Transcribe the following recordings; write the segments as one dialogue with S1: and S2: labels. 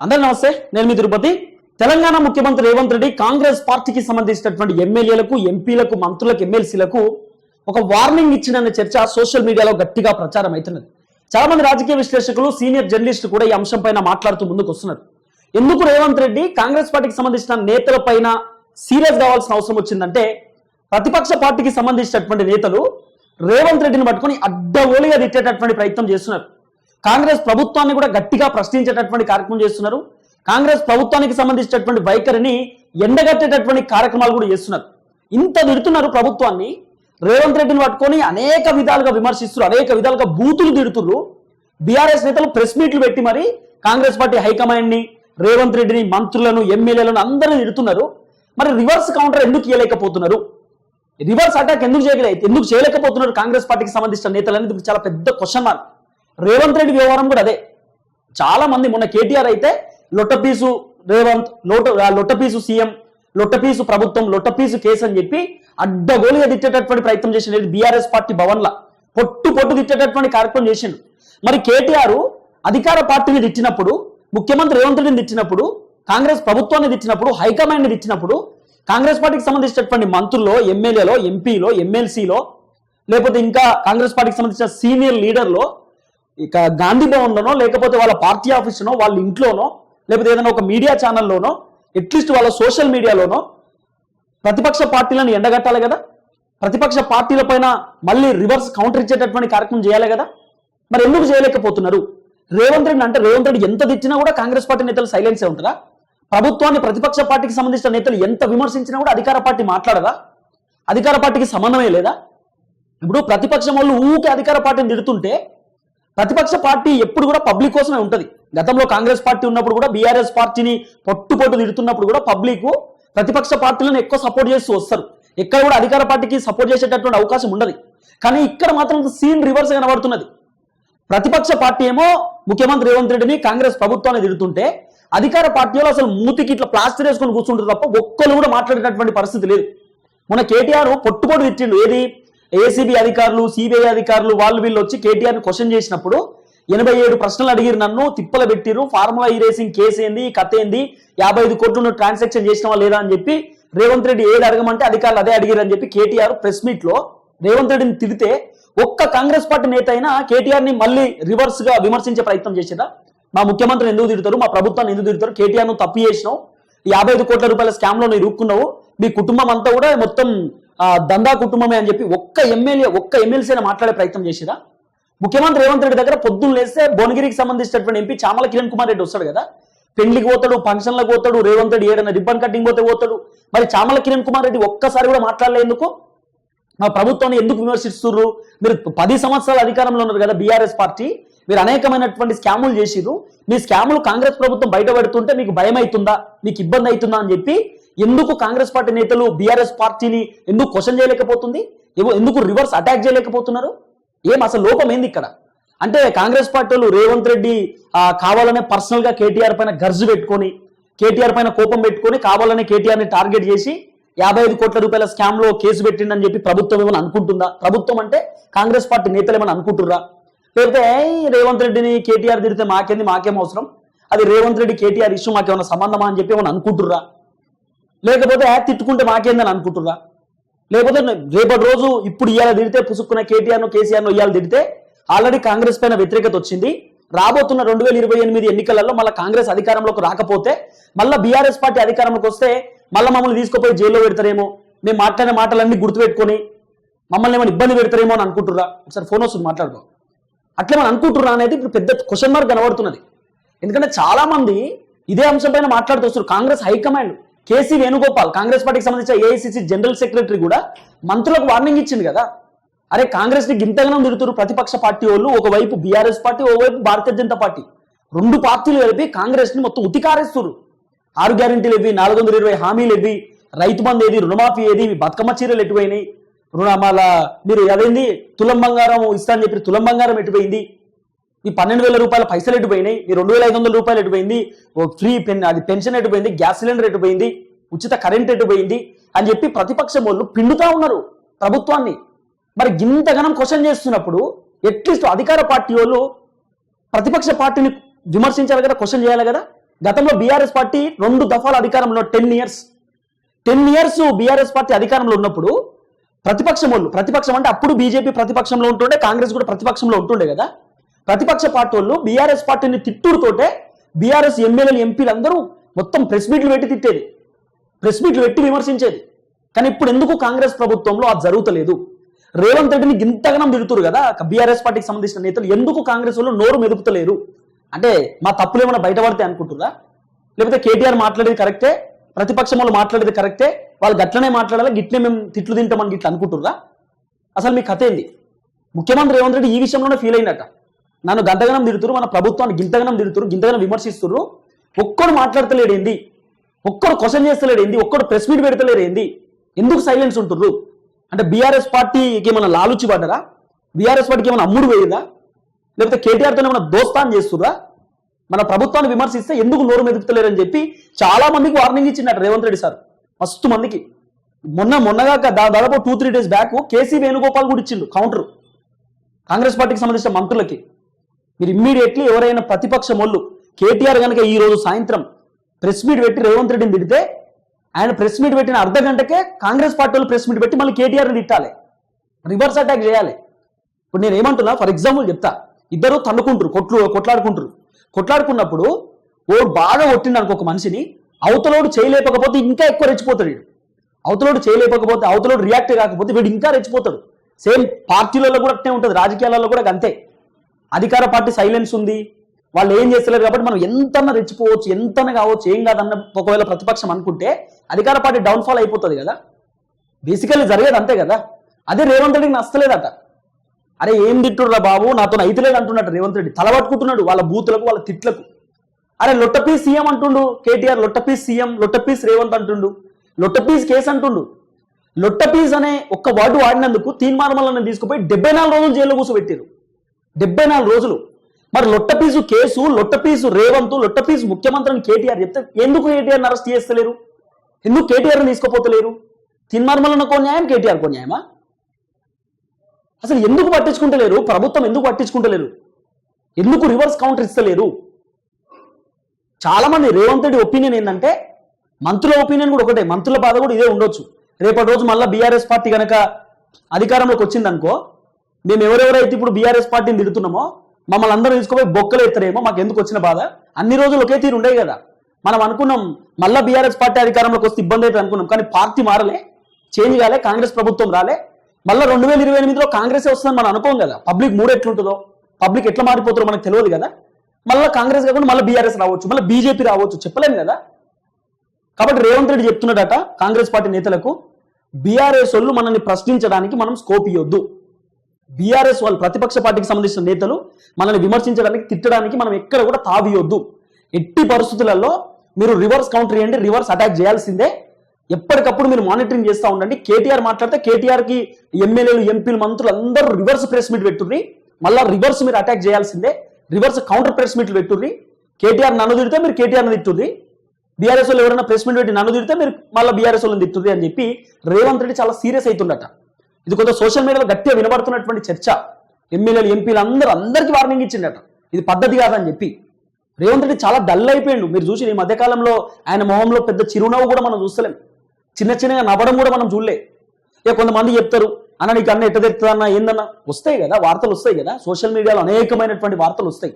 S1: అందరూ నమస్తే నేను మీ తిరుపతి. తెలంగాణ ముఖ్యమంత్రి రేవంత్ రెడ్డి కాంగ్రెస్ పార్టీకి సంబంధించినటువంటి ఎమ్మెల్యేలకు ఎంపీలకు మంత్రులకు ఎమ్మెల్సీలకు ఒక వార్నింగ్ ఇచ్చిన చర్చ సోషల్ మీడియాలో గట్టిగా ప్రచారం అవుతున్నది. చాలా మంది రాజకీయ విశ్లేషకులు సీనియర్ జర్నలిస్టులు కూడా ఈ అంశం పైన మాట్లాడుతూ ముందుకు వస్తున్నారు. ఎందుకు రేవంత్ రెడ్డి కాంగ్రెస్ పార్టీకి సంబంధించిన నేతల పైన సీరియస్ కావాల్సిన అవసరం వచ్చిందంటే ప్రతిపక్ష పార్టీకి సంబంధించినటువంటి నేతలు రేవంత్ రెడ్డిని పట్టుకొని అడ్డగోలుగా తిట్టేటటువంటి ప్రయత్నం చేస్తున్నారు. కాంగ్రెస్ ప్రభుత్వాన్ని కూడా గట్టిగా ప్రశ్నించేటటువంటి కార్యక్రమం చేస్తున్నారు. కాంగ్రెస్ ప్రభుత్వానికి సంబంధించినటువంటి వైఖరిని ఎండగట్టేటటువంటి కార్యక్రమాలు కూడా చేస్తున్నారు. ఇంత తిడుతున్నారు ప్రభుత్వాన్ని. రేవంత్ రెడ్డిని పట్టుకొని అనేక విధాలుగా విమర్శిస్తున్నారు. అనేక విధాలుగా బూతులు తిడుతున్నారు. బీఆర్ఎస్ నేతలు ప్రెస్ మీట్లు పెట్టి మరి కాంగ్రెస్ పార్టీ హైకమాండ్ని రేవంత్ రెడ్డిని మంత్రులను ఎమ్మెల్యేలను అందరిని తిడుతున్నారు. మరి రివర్స్ కౌంటర్ ఎందుకు ఇవ్వలేకపోతున్నారు రివర్స్ అటాక్ ఎందుకు చేయలేదు ఎందుకు చేయలేకపోతున్నారు కాంగ్రెస్ పార్టీకి సంబంధించిన నేతలు అనేది చాలా పెద్ద క్వశ్చన్ మార్క్ రేవంత్ రెడ్డి వ్యవహారం కూడా అదే. చాలా మంది మొన్న కేటీఆర్ అయితే లొట్టపీసు రేవంత్ లోట లొట్టపీసు సీఎం లొట్టపీసు ప్రభుత్వం లొట్టపీసు కేసు అని చెప్పి అడ్డగోలుగా తిట్టేటటువంటి ప్రయత్నం చేసిండు బీఆర్ఎస్ పార్టీ భవన్ల. పొట్టు పొట్టు తిట్టేటటువంటి కార్యక్రమం చేసిండు. మరి కేటీఆర్ అధికార పార్టీని తిట్టినప్పుడు ముఖ్యమంత్రి రేవంత్ రెడ్డిని తిట్టినప్పుడు కాంగ్రెస్ ప్రభుత్వాన్ని తిట్టినప్పుడు హైకమాండ్ని తిట్టినప్పుడు కాంగ్రెస్ పార్టీకి సంబంధించినటువంటి మంత్రుల్లో ఎమ్మెల్యేలో ఎంపీలో ఎమ్మెల్సీలో లేకపోతే ఇంకా కాంగ్రెస్ పార్టీకి సంబంధించిన సీనియర్ లీడర్లో ఇక గాంధీ భవన్లోనో లేకపోతే వాళ్ళ పార్టీ ఆఫీస్లోనో వాళ్ళ ఇంట్లోనో లేకపోతే ఏదైనా ఒక మీడియా ఛానల్లోనో అట్లీస్ట్ వాళ్ళ సోషల్ మీడియాలోనో ప్రతిపక్ష పార్టీలను ఎండగట్టాలి కదా? ప్రతిపక్ష పార్టీల పైన మళ్ళీ రివర్స్ కౌంటర్ ఇచ్చేటటువంటి కార్యక్రమం చేయాలి కదా? మరి ఎందుకు చేయలేకపోతున్నారు? రేవంత్ రెడ్డి అంటే రేవంత్ రెడ్డి ఎంత తెచ్చినా కూడా కాంగ్రెస్ పార్టీ నేతలు సైలెన్సే ఉంటారా ప్రభుత్వాన్ని ప్రతిపక్ష పార్టీకి సంబంధించిన నేతలు ఎంత విమర్శించినా కూడా అధికార పార్టీ మాట్లాడదా? అధికార పార్టీకి సమన్వయం లేదా? ఇప్పుడు ప్రతిపక్షం వాళ్ళు ఊకే అధికార పార్టీని తిడుతుంటే ప్రతిపక్ష పార్టీ ఎప్పుడు కూడా పబ్లిక్ కోసమే ఉంటుంది. గతంలో కాంగ్రెస్ పార్టీ ఉన్నప్పుడు కూడా బీఆర్ఎస్ పార్టీని పొట్టు పొట్టు తిడుతున్నప్పుడు కూడా పబ్లిక్ ప్రతిపక్ష పార్టీలను ఎక్కువ సపోర్ట్ చేస్తూ వస్తారు. ఎక్కడ కూడా అధికార పార్టీకి సపోర్ట్ చేసేటటువంటి అవకాశం ఉండదు. కానీ ఇక్కడ మాత్రం సీన్ రివర్స్ కనబడుతున్నది. ప్రతిపక్ష పార్టీ ఏమో ముఖ్యమంత్రి రేవంత్ రెడ్డిని కాంగ్రెస్ ప్రభుత్వాన్ని తిడుతుంటే అధికార పార్టీలో అసలు మూతికి ఇట్లా ప్లాస్టర్ వేసుకొని కూర్చుంటారు తప్ప ఒక్కరు కూడా మాట్లాడేటటువంటి పరిస్థితి లేదు. మన కేటీఆర్ పొట్టుపోటు తిట్టిండు. ఏది? ఏసీబీ అధికారులు సిబిఐ అధికారులు వాళ్ళు వీళ్ళు వచ్చి కేటీఆర్ని క్వశ్చన్ చేసినప్పుడు ఎనభై ఏడు ప్రశ్నలు అడిగిరు నన్ను తిప్పల పెట్టిరు ఫార్ములా ఈ రేసింగ్ కేసు ఏంది కథ ఏంది యాభై ఐదు కోట్లు ట్రాన్సాక్షన్ చేసినవా లేదా అని చెప్పి రేవంత్ రెడ్డి ఏది అడగమంటే అధికారులు అదే అడిగిరు అని చెప్పి కేటీఆర్ ప్రెస్ మీట్లో రేవంత్ రెడ్డిని తిడితే ఒక్క కాంగ్రెస్ పార్టీ నేత అయినా కేటీఆర్ని మళ్ళీ రివర్స్గా విమర్శించే ప్రయత్నం చేసేదా? మా ముఖ్యమంత్రిని ఎందుకు తిడతారు? మా ప్రభుత్వాన్ని ఎందుకు తిడతారు? కేటీఆర్ను తప్పు చేసినావు? యాభై ఐదు కోట్ల రూపాయల స్కామ్లో నువ్వు ఇరుక్కున్నావు? మీ కుటుంబం అంతా కూడా మొత్తం దందా కుటుంబమే అని చెప్పి ఒక్క ఎమ్మెల్యే ఒక్క ఎమ్మెల్సీ అయినా మాట్లాడే ప్రయత్నం చేసిరా? ముఖ్యమంత్రి రేవంత్ రెడ్డి దగ్గర పొద్దున్న లేస్తే భువనగిరికి సంబంధించినటువంటి ఎంపీ చామల కిరణ్ కుమార్ రెడ్డి వస్తాడు కదా? పెళ్ళికి పోతాడు ఫంక్షన్లకు పోతాడు రేవంత్ రెడ్డి ఏడైనా రిబ్బన్ కటింగ్ పోతే పోతాడు. మరి చామల కిరణ్ కుమార్ రెడ్డి ఒక్కసారి కూడా మాట్లాడలేందుకు మా ప్రభుత్వాన్ని ఎందుకు విమర్శిస్తున్నారు మీరు పది సంవత్సరాల అధికారంలో ఉన్నారు కదా బీఆర్ఎస్ పార్టీ. మీరు అనేకమైనటువంటి స్కాములు చేసిరు మీ స్కాములు కాంగ్రెస్ ప్రభుత్వం బయట పెడుతుంటే మీకు భయం అవుతుందా మీకు ఇబ్బంది అవుతుందా అని చెప్పి ఎందుకు కాంగ్రెస్ పార్టీ నేతలు బీఆర్ఎస్ పార్టీని ఎందుకు క్వశ్చన్ చేయలేకపోతుంది? ఎందుకు రివర్స్ అటాక్ చేయలేకపోతున్నారు? ఏం అసలు లోపం ఏంది ఇక్కడ? అంటే కాంగ్రెస్ పార్టీలు రేవంత్ రెడ్డి కావాలనే పర్సనల్గా కేటీఆర్ పైన గర్జు పెట్టుకొని కేటీఆర్ పైన కోపం పెట్టుకొని కావాలనే కేటీఆర్ని టార్గెట్ చేసి యాభై ఐదు కోట్ల రూపాయల స్కామ్లో కేసు పెట్టిండని చెప్పి ప్రభుత్వం ఏమైనా అనుకుంటుందా? ప్రభుత్వం అంటే కాంగ్రెస్ పార్టీ నేతలు ఏమైనా అనుకుంటుర్రా? లేకపోతే రేవంత్ రెడ్డిని కేటీఆర్ తిడితే మాకేంది? మాకేం అవసరం? అది రేవంత్ రెడ్డి కేటీఆర్ ఇష్యూ మాకేమైనా సంబంధమా? అని చెప్పి ఏమైనా అనుకుంటుర్రా? లేకపోతే తిట్టుకుంటే మాకేందని అనుకుంటుర్రా? లేకపోతే రేపటి రోజు ఇప్పుడు ఇవాళ తిడితే పుసుక్కున్న కేటీఆర్ను కేసీఆర్ను ఇవాళ తిడితే ఆల్రెడీ కాంగ్రెస్ పైన వ్యతిరేకత వచ్చింది. రాబోతున్న రెండు వేల ఇరవై ఎనిమిది ఎన్నికలలో మళ్ళీ కాంగ్రెస్ అధికారంలోకి రాకపోతే మళ్ళీ బీఆర్ఎస్ పార్టీ అధికారంలోకి వస్తే మళ్ళీ మమ్మల్ని తీసుకుపోయి జైల్లో పెడతారేమో? మేము మాట్లాడిన మాటలన్నీ గుర్తుపెట్టుకొని మమ్మల్ని ఏమైనా ఇబ్బంది పెడతారేమో అని అనుకుంటుర్రా? ఒకసారి ఫోన్ వస్తుంది మాట్లాడుకో. అట్లేమని అనుకుంటుర్రా అనేది ఇప్పుడు పెద్ద క్వశ్చన్ మార్క్ కనబడుతున్నది. ఎందుకంటే చాలా మంది ఇదే అంశం పైన మాట్లాడుతూ వస్తున్నారు. Congress high command KC Venugopal Congress పార్టీకి సంబంధించిన ఏఐసిసి జనరల్ సెక్రటరీ కూడా మంత్రులకు వార్నింగ్ ఇచ్చింది కదా. అరే కాంగ్రెస్ని గింతగనం తిడుతున్నారు ప్రతిపక్ష పార్టీ వాళ్ళు ఒకవైపు బీఆర్ఎస్ పార్టీ ఒకవైపు భారతీయ జనతా పార్టీ. రెండు పార్టీలు కలిపి కాంగ్రెస్ని మొత్తం ఉతికారేస్తున్నారు. ఆరు గ్యారంటీలు ఇవి నాలుగు వందల ఇరవై హామీలు ఇవి రైతు బంధు ఏది రుణమాఫీ ఏది బతుకమ్మ చీరలు ఎటువైనాయి? రుణమాల మీరు అదేంది? తులం బంగారం ఇస్తా అని చెప్పి తులం బంగారం ఎటుపోయింది ఈ పన్నెండు వేల రూపాయల పైసలు ఎటుపోయినాయి మీ రెండు వేల ఐదు వందల రూపాయలు ఎటుపోయింది ఓ ఫ్రీ పెన్ అది పెన్షన్ ఎటుపోయింది గ్యాస్ సిలిండర్ ఎటుపోయింది ఉచిత కరెంట్ ఎటుపోయింది అని చెప్పి ప్రతిపక్షం వాళ్ళు పిండుతా ఉన్నారు ప్రభుత్వాన్ని. మరి గింతగనం క్వశ్చన్ చేస్తున్నప్పుడు అట్లీస్ట్ అధికార పార్టీ వాళ్ళు ప్రతిపక్ష పార్టీని విమర్శించాలి కదా క్వశ్చన్ చేయాలి కదా? గతంలో బీఆర్ఎస్ పార్టీ రెండు దఫాలు అధికారంలో ten years. Ten years BRS party అధికారంలో ఉన్నప్పుడు ప్రతిపక్షం వాళ్ళు ప్రతిపక్షం అంటే అప్పుడు బీజేపీ ప్రతిపక్షంలో ఉంటుండే కాంగ్రెస్ కూడా ప్రతిపక్షంలో ఉంటుండే కదా? ప్రతిపక్ష పార్టీ వాళ్ళు బీఆర్ఎస్ పార్టీని తిట్టుడుతోటే బీఆర్ఎస్ ఎమ్మెల్యేలు ఎంపీలు అందరూ మొత్తం ప్రెస్ మీట్లు పెట్టి తిట్టేది. ప్రెస్ మీట్లు పెట్టి విమర్శించేది. కానీ ఇప్పుడు ఎందుకు కాంగ్రెస్ ప్రభుత్వంలో అది జరుగుతలేదు? రేవంత్ రెడ్డిని గింతగనం తిడుతురు కదా బీఆర్ఎస్ పార్టీకి సంబంధించిన నేతలు. ఎందుకు కాంగ్రెస్ వాళ్ళు నోరు మెదుపుతలేరు? అంటే మా తప్పులు ఏమైనా బయటపడతాయి అనుకుంటురా లేకపోతే కేటీఆర్ మాట్లాడేది కరెక్టే? ప్రతిపక్షం వాళ్ళు మాట్లాడేది కరెక్టే? వాళ్ళు గట్లనే మాట్లాడాలి? గిట్లనే మేము తిట్లు తింటామని గిట్ల అనుకుంటుర్రా? అసలు మీ కథ ఏంది? ముఖ్యమంత్రి రేవంత్ రెడ్డి ఈ విషయంలోనే ఫీల్ అయినట్ట నన్ను గంతగనం తిడుతురు మన ప్రభుత్వాన్ని గింతగనం తిడుతురు గింతగనం విమర్శిస్తురు ఒక్కడు మాట్లాడతలేడు ఏంది? ఒక్కడు క్వశ్చన్ చేస్తలేడు ఏంది? ఒక్కడు ప్రెస్ మీట్ పెడతలేడు ఏంది? ఎందుకు సైలెన్స్ ఉంటుర్రు? అంటే బీఆర్ఎస్ పార్టీకి ఏమైనా లాలుచి పడ్డరా? బీఆర్ఎస్ పార్టీకి ఏమైనా అమ్ముడు వేయదా లేకపోతే కేటీఆర్తో ఏమైనా దోస్తాన్ చేస్తుర్రా? మన ప్రభుత్వాన్ని విమర్శిస్తే ఎందుకు నోరు మెదుపుతలేరని చెప్పి చాలా మందికి వార్నింగ్ ఇచ్చిండట రేవంత్ రెడ్డి సార్. మస్తు మందికి. మొన్న మొన్నగా దాదాపు two three days back KC Venugopal కూడా ఇచ్చిండు కౌంటర్. కాంగ్రెస్ పార్టీకి సంబంధించిన మంత్రులకి. మీరు ఇమ్మీడియట్లీ ఎవరైనా ప్రతిపక్షం వాళ్ళు కేటీఆర్ కనుక ఈ రోజు సాయంత్రం ప్రెస్ మీట్ పెట్టి రేవంత్ రెడ్డిని తిడితే ఆయన ప్రెస్ మీట్ పెట్టిన అర్ధ గంటకే కాంగ్రెస్ పార్టీ వాళ్ళు ప్రెస్ మీట్ పెట్టి మళ్ళీ కేటీఆర్ని తిట్టాలి. రివర్స్ అటాక్ చేయాలి. ఇప్పుడు నేను ఏమంటున్నా ఫర్ ఎగ్జాంపుల్ చెప్తా. ఇద్దరు తన్నుకుంటారు కొట్లు కొట్లాడుకుంటారు కొట్లాడుకున్నప్పుడు ఓ బాగా కొట్టిండు అనుకో ఒక మనిషిని అవతలోడు చేయలేకపోతే ఇంకా ఎక్కువ రెచ్చిపోతాడు వీడు. అవతలోడు చేయలేకపోతే అవతలోడు రియాక్ట్ కాకపోతే వీడు ఇంకా రెచ్చిపోతాడు. సేమ్ పార్టీలలో కూడా అట్టే ఉంటుంది రాజకీయాలలో కూడా అంతే. అధికార పార్టీ సైలెన్స్ ఉంది. వాళ్ళు ఏం చేస్తలేరు కాబట్టి మనం ఎంతన రెచ్చిపోవచ్చు ఎంతన కావచ్చు ఏం కాదన్న ఒకవేళ ప్రతిపక్షం అనుకుంటే అధికార పార్టీ డౌన్ఫాల్ అయిపోతుంది కదా. బేసికల్లీ జరిగేది అంతే కదా. అదే రేవంత్ రెడ్డికి నచ్చలేదట. అరే ఏం తిట్టుర్రా బాబు నాతో అయితలేదు అంటున్నాడు రేవంత్ రెడ్డి. తలబట్టుకుంటున్నాడు వాళ్ళ బూతులకు వాళ్ళ తిట్లకు. అరే లొట్టపీస్ సీఎం అంటుండు కేటీఆర్ లొట్టపీస్ సీఎం లొట్టపీస్ రేవంత్ అంటుండు లొట్టపీస్ కేసు అంటుండు. లొట్టపీస్ అనే ఒక్క వార్డు వాడినందుకు తీన్మార్మలను తీసుకుపోయి డెబ్బై నాలుగు రోజులు జైల్లో కూర్చోబెట్టారు డెబ్బై నాలుగు రోజులు. మరి లొట్టపీసు కేసు లొట్టపీసు రేవంత్ లొట్టపీసు ముఖ్యమంత్రిని కేటీఆర్ చెప్తే ఎందుకు కేటీఆర్ అరెస్ట్ చేస్తలేరు? ఎందుకు కేటీఆర్ తీసుకోపోతలేరు? తిన్మార్మలనకో న్యాయం కేటీఆర్ కో న్యాయమా? అసలు ఎందుకు పట్టించుకుంటలేరు? ప్రభుత్వం ఎందుకు పట్టించుకుంటలేరు? ఎందుకు రివర్స్ కౌంటర్ ఇస్తలేరు? చాలా మంది రేవంత్ రెడ్డి ఒపీనియన్ ఏంటంటే మంత్రుల ఒపీనియన్ కూడా ఒకటే మంత్రుల బాధ కూడా ఇదే ఉండొచ్చు. రేపటి రోజు మళ్ళీ బీఆర్ఎస్ పార్టీ కనుక అధికారంలోకి వచ్చిందనుకో మేము ఎవరెవరైతే ఇప్పుడు బీఆర్ఎస్ పార్టీని తిడుతున్నామో మమ్మల్ని అందరూ తీసుకుపోయి బొక్కలు ఎత్తరేమో మాకు ఎందుకు వచ్చిన బాధ? అన్ని రోజులు ఒకే తీరు ఉండే కదా. మనం అనుకున్నాం మళ్ళీ బీఆర్ఎస్ పార్టీ అధికారంలోకి వస్తే ఇబ్బంది అయితే అనుకున్నాం కానీ పార్టీ మారలే చేంజ్ కాలే కాంగ్రెస్ ప్రభుత్వం రాలే. మళ్ళీ రెండు వేల ఇరవై ఎనిమిదిలో కాంగ్రెస్ వస్తుందని మనం అనుకోం కదా. పబ్లిక్ మూడు ఎట్లుంటుందో పబ్లిక్ ఎట్లా మారిపోతారో మనకు తెలియదు కదా. మళ్ళీ కాంగ్రెస్ కాకుండా మళ్ళీ బీఆర్ఎస్ రావచ్చు మళ్ళీ బీజేపీ రావచ్చు చెప్పలేము కదా. కాబట్టి రేవంత్ రెడ్డి చెప్తున్నాడట కాంగ్రెస్ పార్టీ నేతలకు బీఆర్ఎస్ వాళ్ళు మనల్ని ప్రశ్నించడానికి మనం స్కోప్ ఇవ్వద్దు బీఆర్ఎస్ వాళ్ళు ప్రతిపక్ష పార్టీకి సంబంధించిన నేతలు మనల్ని విమర్శించడానికి తిట్టడానికి మనం ఎక్కడ కూడా తావియొద్దు. ఎట్టి పరిస్థితులలో మీరు రివర్స్ కౌంటర్ చేయండి రివర్స్ అటాక్ చేయాల్సిందే. ఎప్పటికప్పుడు మీరు మానిటరింగ్ చేస్తూ ఉండండి. కేటీఆర్ మాట్లాడితే కేటీఆర్కి ఎమ్మెల్యేలు ఎంపీలు మంత్రులు అందరూ రివర్స్ ప్రెస్ మీట్ పెట్టుర్రి. మళ్ళీ రివర్స్ మీరు అటాక్ చేయాల్సిందే. రివర్స్ కౌంటర్ ప్రెస్ మీట్లు పెట్టుర్రి. కేటీఆర్ నన్ను తిడితే మీరు కేటీఆర్ తిట్టుర్రి. బీఆర్ఎస్ వాళ్ళు ఎవరైనా ప్రెస్ మీట్ పెట్టి నన్ను తిడితే మీరు మళ్ళీ బీఆర్ఎస్ వాళ్ళని తిట్టుర్రి అని చెప్పి రేవంత్ రెడ్డి చాలా సీరియస్ అవుతుండట ఇది కొంత సోషల్ మీడియాలో గట్టిగా వినబడుతున్నటువంటి చర్చ. ఎమ్మెల్యేలు ఎంపీలు అందరూ అందరికీ వార్నింగ్ ఇచ్చిండట. ఇది పద్ధతి కాదని చెప్పి. రేవంత్ రెడ్డి చాలా డల్ అయిపోయిండు. మీరు చూసి ఈ మధ్యకాలంలో ఆయన మొహంలో పెద్ద చిరునవ్వు కూడా మనం చూస్తలేం. చిన్న చిన్నగా నవ్వడం కూడా మనం చూడలే. ఇక కొంతమంది చెప్తారు అన్న నీకు అన్న ఎట్ట తెరుతుందన్నా ఏందన్నా? వస్తాయి కదా వార్తలు వస్తాయి కదా. సోషల్ మీడియాలో అనేకమైనటువంటి వార్తలు వస్తాయి.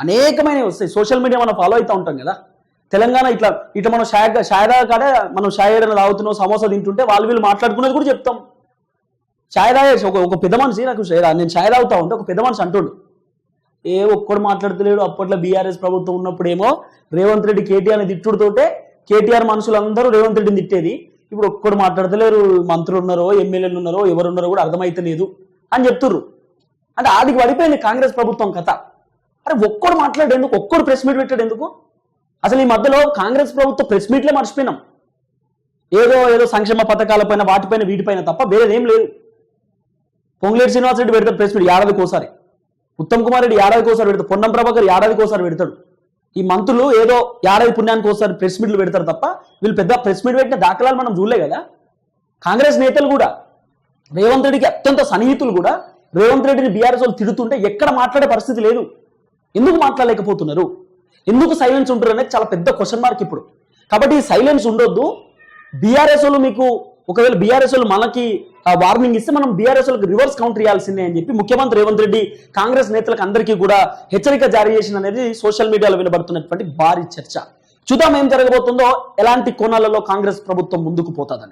S1: అనేకమైనవి వస్తాయి. సోషల్ మీడియా మనం ఫాలో అవుతూ ఉంటాం కదా. తెలంగాణ ఇట్లా ఇట్లా మనం షాయ్ షాయదా కాడే మనం షాయ్ తాగుతున్నాం సమోసా తింటుంటే వాళ్ళు వీళ్ళు మాట్లాడుకునేది కూడా చెప్తాం. ఛాయ్ తాగేసి ఒక ఒక పెద్ద మనిషి నాకు నేను ఛాయ్ తాగుతా ఉంటే ఒక పెద్ద మనిషి అంటుండు. ఏ ఒక్కడు మాట్లాడతలేడు అప్పట్లో బీఆర్ఎస్ ప్రభుత్వం ఉన్నప్పుడేమో రేవంత్ రెడ్డి కేటీఆర్ని తిట్టుడుతోటే కేటీఆర్ మనుషులందరూ రేవంత్ రెడ్డిని తిట్టేది. ఇప్పుడు ఒక్కడు మాట్లాడతలేరు మంత్రులు ఉన్నారో ఎమ్మెల్యేలు ఉన్నారో ఎవరున్నారో కూడా అర్థమైతలేదు అని చెప్తుర్రు. అంటే ఆదికి పడిపోయింది కాంగ్రెస్ ప్రభుత్వం కథ. అరే ఒక్కడు మాట్లాడేందుకు ఒక్కడు ప్రెస్ మీట్ పెట్టాడు ఎందుకు అసలు ఈ మధ్యలో కాంగ్రెస్ ప్రభుత్వం ప్రెస్ మీట్లే మర్చిపోయినాం. ఏదో ఏదో సంక్షేమ పథకాలపైన వాటిపైన వీటిపైన తప్ప వేరేదేం లేదు. పొంగులేటి శ్రీనివాసరెడ్డి పెడతాడు ప్రెస్ మీట్ ఏడాదికి ఒకసారి ఉత్తమ్ కుమార్ రెడ్డి ఏడాదికి ఒకసారి పెడతాడు. పొన్నం ప్రభాకర్ ఏడాదికి ఒకసారి పెడతాడు. ఈ మంత్రులు ఏదో ఏడాది పుణ్యానికి ఒకసారి ప్రెస్ మీట్లు పెడతారు తప్ప వీళ్ళు పెద్ద ప్రెస్ మీట్ పెట్టిన దాఖలాలు మనం చూడలే కదా. కాంగ్రెస్ నేతలు కూడా రేవంత్ రెడ్డికి అత్యంత సన్నిహితులు కూడా రేవంత్ రెడ్డిని బీఆర్ఎస్ వాళ్ళు తిడుతుంటే ఎక్కడ మాట్లాడే పరిస్థితి లేదు. ఎందుకు మాట్లాడలేకపోతున్నారు? ఎందుకు సైలెన్స్ ఉంటారు అనేది చాలా పెద్ద క్వశ్చన్ మార్క్ ఇప్పుడు. కాబట్టి ఈ సైలెన్స్ ఉండొద్దు. బీఆర్ఎస్ వాళ్ళు మీకు ఒకవేళ బీఆర్ఎస్ వాళ్ళు మనకి వార్నింగ్ ఇస్తే మనం బీఆర్ఎస్ వాళ్ళకి రివర్స్ కౌంటర్ ఇవ్వాల్సిందే అని చెప్పి ముఖ్యమంత్రి రేవంత్ రెడ్డి కాంగ్రెస్ నేతలకు అందరికీ కూడా హెచ్చరిక జారీ చేసిన అనేది సోషల్ మీడియాలో వినబడుతున్నటువంటి భారీ చర్చ. చూద్దాం ఏం జరగబోతుందో ఎలాంటి కోణాలలో కాంగ్రెస్ ప్రభుత్వం ముందుకు పోతుందని